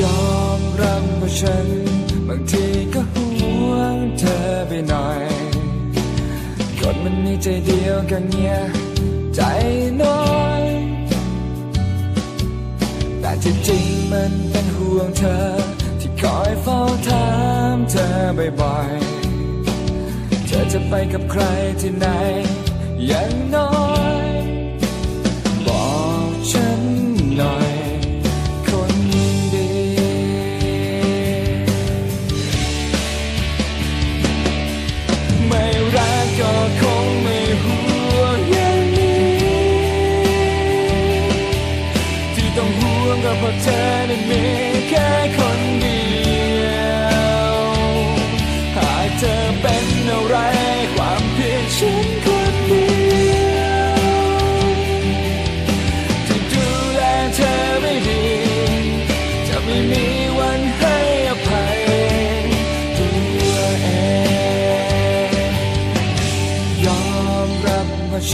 ยอมรับว่าฉันบางทีก็ห่วงเธอไปหน่อย คนมันมีใจเดียวกันเนี่ยใจน้อย แต่ที่จริงมันเป็นห่วงเธอ คอยเฝ้าถามเธอบ่อยๆ เธอจะไปกับใครที่ไหน อย่างน้อย บอกฉันหน่อย คนดี ไม่รักก็คงไม่ห่วงอย่างนี้ ที่ต้องห่วงก็เพราะเธอนั้นมีแค่คน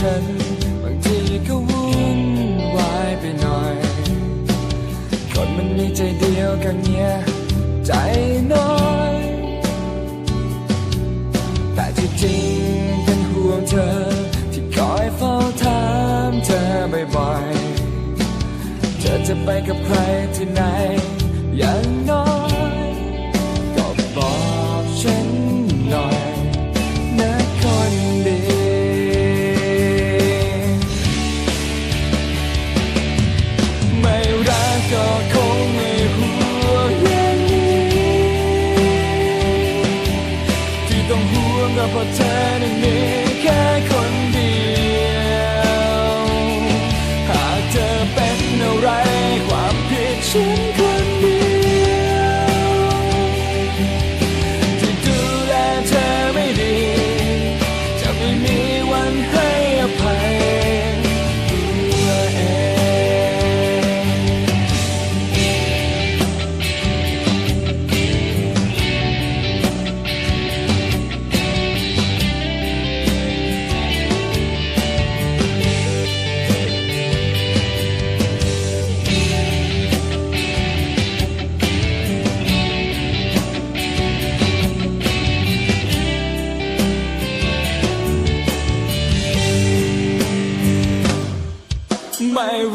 ฉัน บางทีก็วุ่นวายไปหน่อย คนมันมีใจเดียวกันเนี่ยใจน้อย แต่ที่จริงเป็นห่วงเธอ ที่คอยเฝ้าถามเธอบ่อยๆ เธอจะไปกับใครที่ไหนอย่างน้อย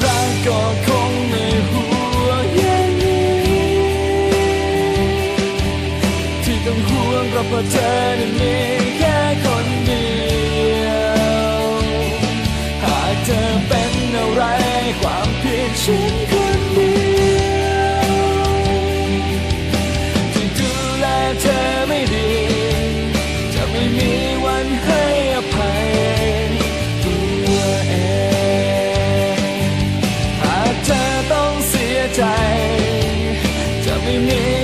รักก็คงไม่หัวอย่างนี้ที่ต้องห่วงก็เพราะเธอนั้นมีแค่คนเดียว หากเธอเป็นอะไรความผิดฉัน me.